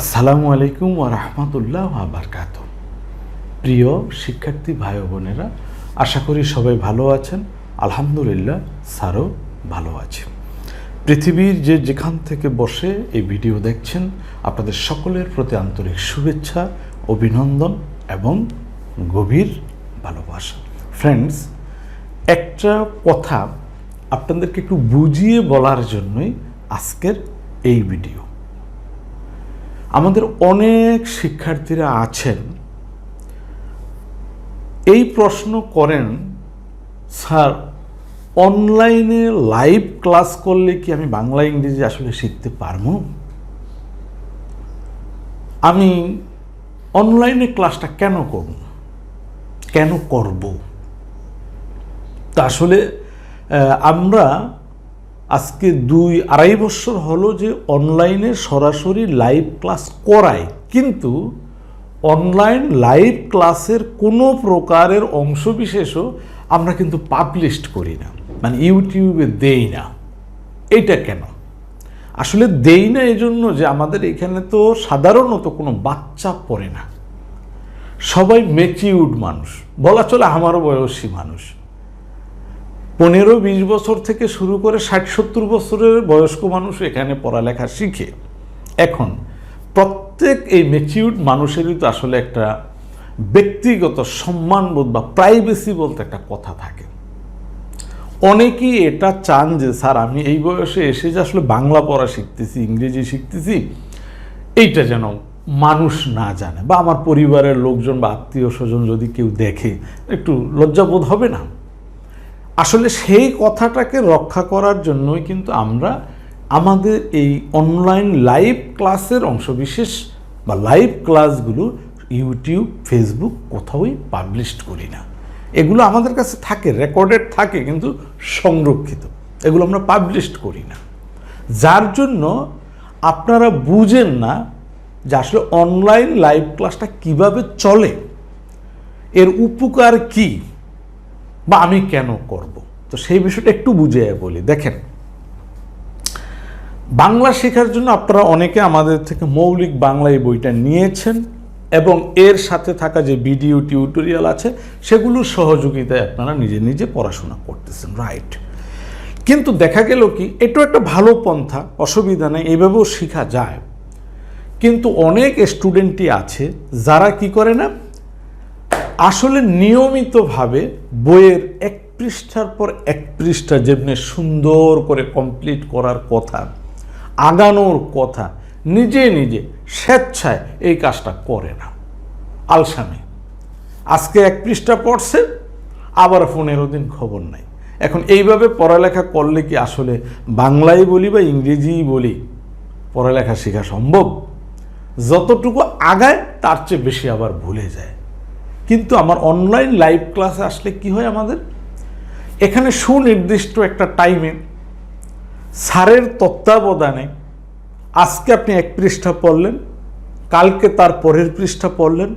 আসসালামু আলাইকুম ওয়া রাহমাতুল্লাহ ওয়া বারকাত প্রিয় শিক্ষার্থী ভাই বোনেরা, আশা করি সবাই ভালো আছেন। আলহামদুলিল্লাহ, স্যারও ভালো আছে পৃথিবীর যে যেখান থেকে বসে এই ভিডিও দেখছেন, আপনাদের সকলের প্রতি আন্তরিক শুভেচ্ছা, অভিনন্দন এবং গভীর ভালোবাসা। ফ্রেন্ডস একটা কথা আপনাদেরকে একটু বুঝিয়ে বলার জন্যই আজকের এই ভিডিও। আমাদের অনেক শিক্ষার্থীরা আছেন। এই প্রশ্ন করেন, স্যার, অনলাইনে লাইভ ক্লাস করলে কি আমি বাংলা, ইংরেজি আসলে শিখতে পারব? আমি অনলাইনে ক্লাসটা কেন করব? কেন করব? তা আসলে আমরা আজকে দুই আড়াই বছর হলো যে অনলাইনে সরাসরি লাইভ ক্লাস করায়। কিন্তু অনলাইন লাইভ ক্লাসের কোনো প্রকারের অংশবিশেষও আমরা কিন্তু পাবলিশ করি না। মানে ইউটিউবে দেই না। এটা কেন? আসলে দেই না এজন্য যে আমাদের এখানে তো সাধারণত কোনো বাচ্চা পড়ে না। সবাই মেচিউড মানুষ। বলা চলে আমারও বয়সী মানুষ। পনেরো বিশ বছর থেকে শুরু করে ষাট সত্তর বছরের বয়স্ক মানুষ এখানে পড়ালেখা শিখে। এখন প্রত্যেক এই মেচিউড মানুষেরই তো আসলে একটা ব্যক্তিগত সম্মানবোধ বা প্রাইভেসি বলতে একটা কথা থাকে। অনেকেই এটা চান যে, স্যার, আমি এই বয়সে এসে যে আসলে বাংলা পড়া শিখতেছি, ইংরেজি শিখতেছি, এইটা যেন মানুষ না জানে বা আমার পরিবারের লোকজন বা আত্মীয় স্বজন যদি কেউ দেখে, একটু লজ্জাবোধ হবে না? আসলে সেই কথাটাকে রক্ষা করার জন্যই কিন্তু আমরা আমাদের এই অনলাইন লাইভ ক্লাসের অংশবিশেষ বা লাইভ ক্লাসগুলো ইউটিউব ফেসবুক কোথাওই পাবলিশড করি না। এগুলো আমাদের কাছে থাকে রেকর্ডেড থাকে কিন্তু সংরক্ষিত। এগুলো আমরা পাবলিশ করি না। যার জন্য আপনারা বুঝেন না যে আসলে অনলাইন লাইভ ক্লাসটা কীভাবে চলে, এর উপকার কী? বা আমি কেন করব? তো সেই বিষয়টা একটু বুঝে বলি। দেখেন, বাংলা শেখার জন্য আপনারা অনেকে আমাদের থেকে মৌলিক বাংলা এই বইটা নিয়েছেন এবং এর সাথে থাকা যে ভিডিও টিউটোরিয়াল আছে সেগুলোর সহযোগিতায় আপনারা নিজে নিজে পড়াশোনা করতেছেন, রাইট? কিন্তু দেখা গেল কি, এটাও একটা ভালো পন্থা, অসুবিধা নেই, এভাবেও শেখা যায়। কিন্তু অনেক স্টুডেন্টই আছে যারা কি করে না আসলে নিয়মিতভাবে বইয়ের এক পৃষ্ঠার পর এক পৃষ্ঠা যেমনি সুন্দর করে কমপ্লিট করার কথা, আগানোর কথা, নিজে নিজে স্বেচ্ছায় এই কাজটা করে না। আলসামে। আজকে এক পৃষ্ঠা পড়ছে, আবার পনেরো দিন খবর নাই। এখন এইভাবে পড়ালেখা করলে কি আসলে বাংলায় বলি বা ইংরেজিই বলি পড়ালেখা শেখা সম্ভব? যতটুকু আগায় তার চেয়ে বেশি আবার ভুলে যায়। কিন্তু আমার অনলাইন লাইভ ক্লাসে আসলে কি হয় আমাদের? এখানে সুনির্দিষ্ট একটা টাইমে স্যারের তত্ত্বাবধানে আজকে আপনি এক পৃষ্ঠা পড়লেন, কালকে তার পরের পৃষ্ঠা পড়লেন,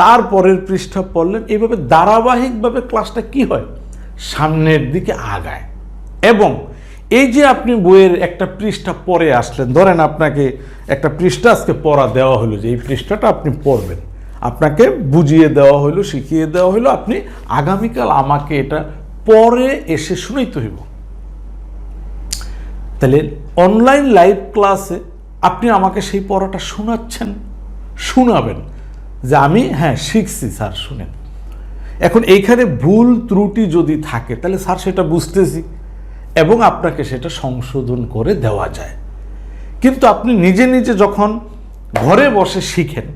তার পরের পৃষ্ঠা পড়লেন, এইভাবে ধারাবাহিকভাবে ক্লাসটা কি হয়? সামনের দিকে আগায়। এবং এই যে আপনি বইয়ের একটা পৃষ্ঠা পরে আসলেন, ধরেন আপনাকে একটা পৃষ্ঠা আজকে পড়া দেওয়া হলো যে এই পৃষ্ঠাটা আপনি পড়বেন। আপনাকে বুঝিয়ে দেওয়া হলো শিখিয়ে দেওয়া হলো আপনি আগামীকাল আমাকে এটা পরে এসে শুনেই হইব। তাহলে অনলাইন লাইভ ক্লাসে আপনি আমাকে সেই পড়াটা শোনাচ্ছেন, শোনাবেন যে আমি হ্যাঁ শিখছি স্যার, শুনেন। এখন এইখানে ভুল ত্রুটি যদি থাকে, তাহলে স্যার সেটা বুঝতেছি এবং আপনাকে সেটা সংশোধন করে দেওয়া যায়। কিন্তু আপনি নিজে নিজে যখন ঘরে বসে শিখেন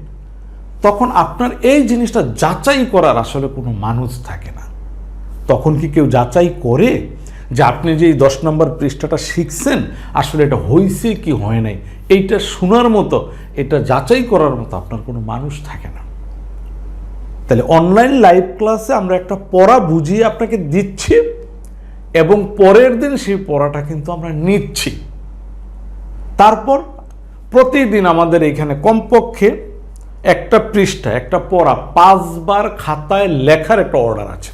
তখন আপনার এই জিনিসটা যাচাই করার আসলে কোনো মানুষ থাকে না। তখন কি কেউ যাচাই করে যে আপনি যে এই দশ নম্বর পৃষ্ঠাটা শিখছেন, আসলে এটা হয়েছে কি হয় নাই? এইটা শোনার মতো, এটা যাচাই করার মতো আপনার কোনো মানুষ থাকে না। তাহলে অনলাইন লাইভ ক্লাসে আমরা একটা পড়া বুঝিয়ে আপনাকে দিচ্ছি এবং পরের দিন সেই পড়াটা কিন্তু আমরা নিচ্ছি। তারপর প্রতিদিন আমাদের এখানে কমপক্ষে একটা পৃষ্ঠা, একটা পড়া, পাঁচবার খাতায় লেখার একটা অর্ডার আছে।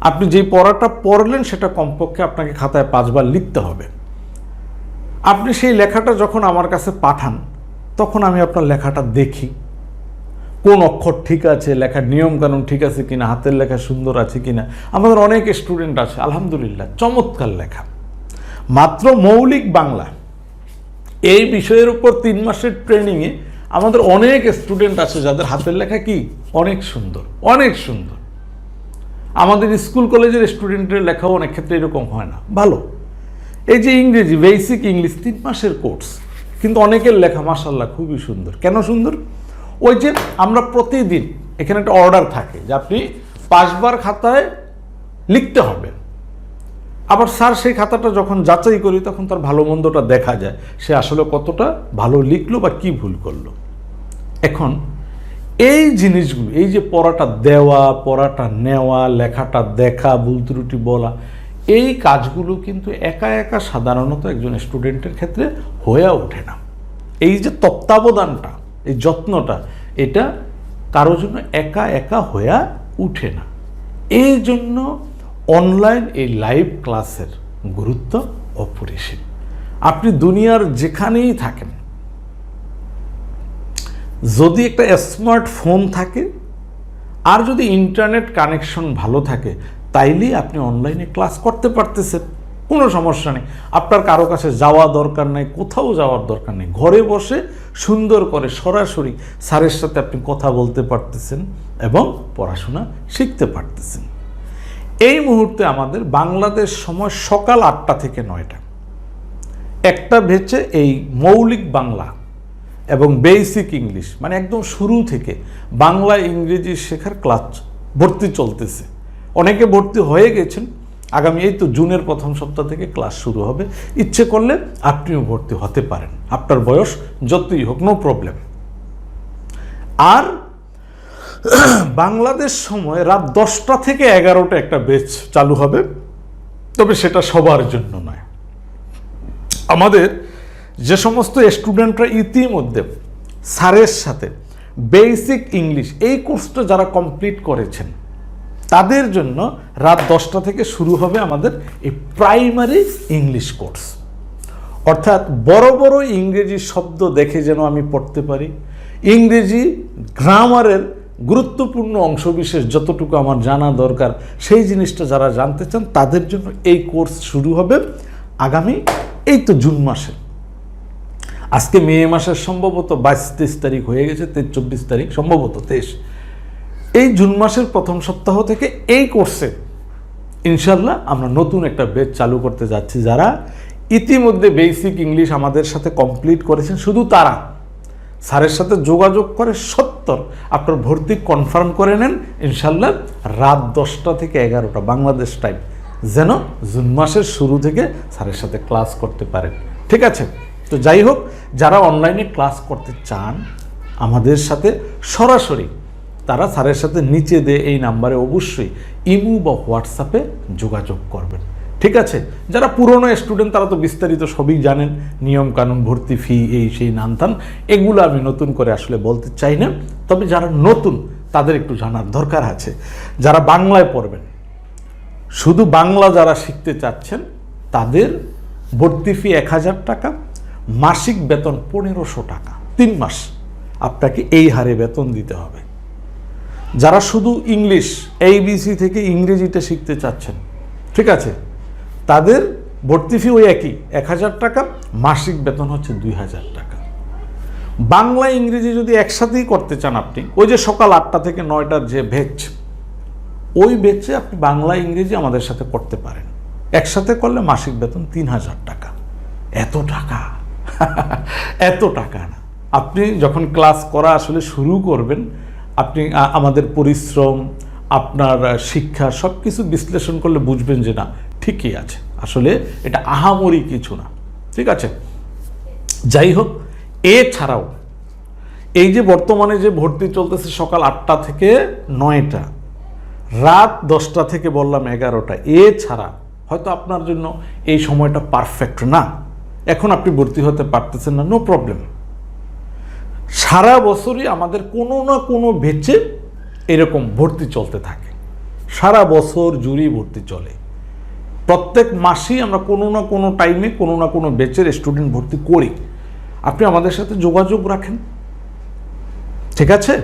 আপনি যেই পড়াটা পড়লেন, সেটা কমপক্ষে আপনাকে খাতায় পাঁচবার লিখতে হবে। আপনি সেই লেখাটা যখন আমার কাছে পাঠান, তখন আমি আপনার লেখাটা দেখি। কোন অক্ষর ঠিক আছে, লেখার নিয়ম কানুন ঠিক আছে কিনা, হাতের লেখা সুন্দর আছে কিনা। আমাদের অনেক স্টুডেন্ট আছে, আলহামদুলিল্লাহ, চমৎকার লেখা। মাত্র মৌলিক বাংলা। এই বিষয়ের উপর তিন মাসের ট্রেনিংয়ে আমাদের অনেক স্টুডেন্ট আছে যাদের হাতের লেখা কি? অনেক সুন্দর অনেক সুন্দর। আমাদের স্কুল কলেজের স্টুডেন্টের লেখাও অনেক ক্ষেত্রে এরকম হয় না। ভালো। এই যে ইংরেজি বেসিক ইংলিশ তিন মাসের কোর্স কিন্তু অনেকের লেখা মাসাল্লাহ খুবই সুন্দর। কেন সুন্দর? ওই যে আমরা প্রতিদিন, এখানে একটা অর্ডার থাকে যে আপনি পাঁচবার খাতায় লিখতে হবে। আবার স্যার সেই খাতাটা যখন যাচাই করি, তখন তার ভালো মন্দটা দেখা যায়, সে আসলে কতটা ভালো লিখলো বা কি ভুল করল। এখন এই জিনিসগুলো, এই যে পড়াটা দেওয়া, পড়াটা নেওয়া, লেখাটা দেখা, ভুল ত্রুটি বলা, এই কাজগুলো কিন্তু একা একা সাধারণত একজন স্টুডেন্টের ক্ষেত্রে হয়ে ওঠে না। এই যে তত্ত্বাবধানটা, এই যত্নটা, এটা কারোর জন্য একা একা হয়ে উঠে না। এই জন্য অনলাইন এই লাইভ ক্লাসের গুরুত্ব অপরিসীম। আপনি দুনিয়ার যেখানেই থাকেন যদি একটা স্মার্টফোন থাকে আর যদি ইন্টারনেট কানেকশন ভালো থাকে, তাইলেই আপনি অনলাইনে ক্লাস করতে পারতেছেন। কোনো সমস্যা নেই। আপনার কারও কাছে যাওয়া দরকার নেই, কোথাও যাওয়ার দরকার নেই। ঘরে বসে সুন্দর করে সরাসরি স্যারের সাথে আপনি কথা বলতে পারতেছেন এবং পড়াশোনা শিখতে পারতেছেন। এই মুহূর্তে আমাদের বাংলাদেশ সময় সকাল আটটা থেকে নয়টা। একটা ভেচ্ছে এই মৌলিক বাংলা এবং বেসিক ইংলিশ মানে একদম শুরু থেকে বাংলা, ইংরেজি শেখার ক্লাস ভর্তি চলতেছে। অনেকে ভর্তি হয়ে গেছেন, আগামী এই তো জুনের প্রথম সপ্তাহ থেকে ক্লাস শুরু হবে। ইচ্ছে করলে আপনিও ভর্তি হতে পারেন। আপনার বয়স যতই হোক নো প্রবলেম আর বাংলাদেশ সময় রাত দশটা থেকে এগারোটা একটা বেচ চালু হবে। তবে সেটা সবার জন্য নয়। আমাদের যে সমস্ত স্টুডেন্টরা ইতিমধ্যে স্যারের সাথে বেসিক ইংলিশ এই কোর্সটা যারা কমপ্লিট করেছেন, তাদের জন্য রাত দশটা থেকে শুরু হবে আমাদের এই প্রাইমারি ইংলিশ কোর্স অর্থাৎ বড় বড় ইংরেজি শব্দ দেখে যেন আমি পড়তে পারি। ইংরেজি গ্রামারের গুরুত্বপূর্ণ অংশবিশেষ যতটুকু আমার জানা দরকার, সেই জিনিসটা যারা জানতে চান, তাদের জন্য এই কোর্স শুরু হবে আগামী, এই তো জুন মাসে। আজকে মে মাসের সম্ভবত বাইশ তেইশ তারিখ হয়ে গেছে, তেইশ, চব্বিশ তারিখ, সম্ভবত তেইশ। এই জুন মাসের প্রথম সপ্তাহ থেকে এই কোর্সে ইনশাল্লাহ আমরা নতুন একটা বেচ চালু করতে যাচ্ছি যারা ইতিমধ্যে বেসিক ইংলিশ আমাদের সাথে কমপ্লিট করেছেন, শুধু তারা। স্যারের সাথে যোগাযোগ করে সত্তর। আপনার ভর্তি কনফার্ম করে নেন, ইনশাল্লাহ রাত দশটা থেকে এগারোটা, বাংলাদেশ টাইম যেন জুন মাসের শুরু থেকে স্যারের সাথে ক্লাস করতে পারেন। ঠিক আছে? তো যাই হোক, যারা অনলাইনে ক্লাস করতে চান, আমাদের সাথে সরাসরি তারা স্যারের সাথে নিচে দিয়ে এই নাম্বারে অবশ্যই ইমু বা হোয়াটসঅ্যাপে যোগাযোগ করবেন। ঠিক আছে? যারা পুরনো স্টুডেন্ট তারা তো বিস্তারিত সবই জানেন। নিয়ম কানুন, ভর্তি ফি এই, সেই নানতান এগুলো আমি নতুন করে আসলে বলতে চাই না। তবে যারা নতুন, তাদের একটু জানার দরকার আছে। যারা বাংলায় পড়বেন, শুধু বাংলা যারা শিখতে চাচ্ছেন, তাদের ভর্তি ফি এক হাজার টাকা মাসিক বেতন পনেরোশো টাকা, তিন মাস। আপনাকে এই হারে বেতন দিতে হবে। যারা শুধু ইংলিশ এইবিসি থেকে ইংরেজিটা শিখতে চাচ্ছেন, ঠিক আছে? তাদের ভর্তি ফি ওই একই, এক হাজার টাকা, মাসিক বেতন হচ্ছে দুই হাজার টাকা। বাংলা, ইংরেজি যদি একসাথেই করতে চান আপনি, ওই যে সকাল আটটা থেকে নয়টার যে ভেজ ওই বেচে আপনি বাংলা, ইংরেজি আমাদের সাথে করতে পারেন। একসাথে করলে মাসিক বেতন তিন হাজার টাকা। এত টাকা। এত টাকা না। আপনি যখন ক্লাস করা আসলে শুরু করবেন, আপনি আমাদের পরিশ্রম, আপনার শিক্ষা সব কিছু বিশ্লেষণ করলে বুঝবেন যে না, ঠিকই আছে। আসলে এটা আহামরি কিছু না। ঠিক আছে? যাই হোক, এছাড়াও এই যে বর্তমানে যে ভর্তি চলতেছে সকাল আটটা থেকে নয়টা, রাত দশটা থেকে বললাম এগারোটা, এছাড়া হয়তো আপনার জন্য এই সময়টা পারফেক্ট না। এখন আপনি ভর্তি হতে পারতেছেন না নো প্রবলেম সারা বছরই আমাদের কোনো না কোনো ভেচে এরকম ভর্তি চলতে থাকে। সারা বছর জুড়েই ভর্তি চলে। প্রত্যেক মাসেই আমরা কোনো না কোনো টাইমে কোনো না কোনো বেচের স্টুডেন্ট ভর্তি করি। আপনি আমাদের সাথে যোগাযোগ রাখেন। ঠিক আছে?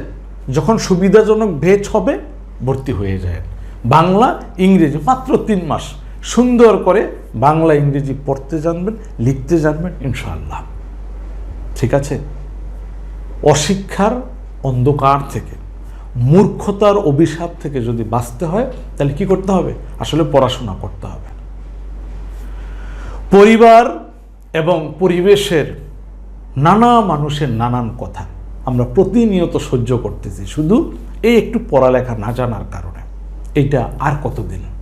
যখন সুবিধাজনক ভেজ হবে, ভর্তি হয়ে যায়। বাংলা, ইংরেজি, মাত্র তিন মাস। সুন্দর করে বাংলা, ইংরেজি পড়তে জানবেন, লিখতে জানবেন, ইনশাআল্লাহ। ঠিক আছে? অশিক্ষার অন্ধকার থেকে, মূর্খতার অভিশাপ থেকে যদি বাঁচতে হয়, তাহলে কি করতে হবে? আসলে পড়াশোনা করতে হবে। পরিবার এবং পরিবেশের নানা মানুষের নানান কথা আমরা প্রতিনিয়ত সহ্য করতেছি। শুধু এই একটু পড়ালেখা না জানার কারণে। এইটা আর কতদিন?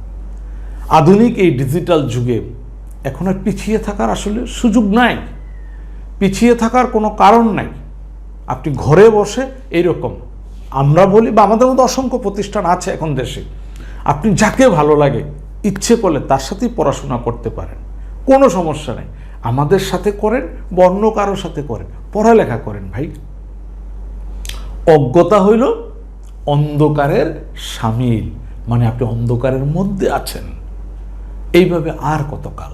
আধুনিক এই ডিজিটাল যুগে এখন আর পিছিয়ে থাকার আসলে সুযোগ নাই। পিছিয়ে থাকার কোনো কারণ নাই। আপনি ঘরে বসে এইরকম, আমরা বলি বা আমাদের মধ্যে অসংখ্য প্রতিষ্ঠান আছে এখন দেশে, আপনি যাকে ভালো লাগে, ইচ্ছে করলে তার সাথেই পড়াশোনা করতে পারেন। কোনো সমস্যা নেই। আমাদের সাথে করেন বা অন্য কারোর সাথে করেন। পড়ালেখা করেন ভাই। অজ্ঞতা হইল অন্ধকারের সামিল মানে আপনি অন্ধকারের মধ্যে আছেন। এইভাবে আর কতকাল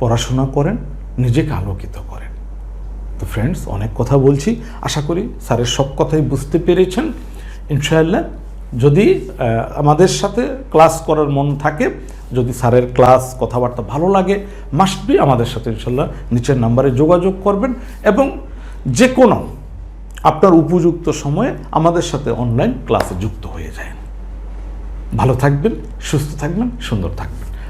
পড়াশোনা করেন, নিজেকে আলোকিত করেন? তো ফ্রেন্ডস অনেক কথা বলছি। আশা করি স্যারের সব কথাই বুঝতে পেরেছেন। ইনশাআল্লাহ, যদি আমাদের সাথে ক্লাস করার মন থাকে, যদি স্যারের ক্লাস কথাবার্তা ভালো লাগে মাস্ট বি আমাদের সাথে ইনশাল্লাহ নিচের নাম্বারে যোগাযোগ করবেন এবং যে কোনো আপনার উপযুক্ত সময়ে আমাদের সাথে অনলাইন ক্লাসে যুক্ত হয়ে যায় ভালো থাকবেন, সুস্থ থাকবেন, সুন্দর থাকবেন।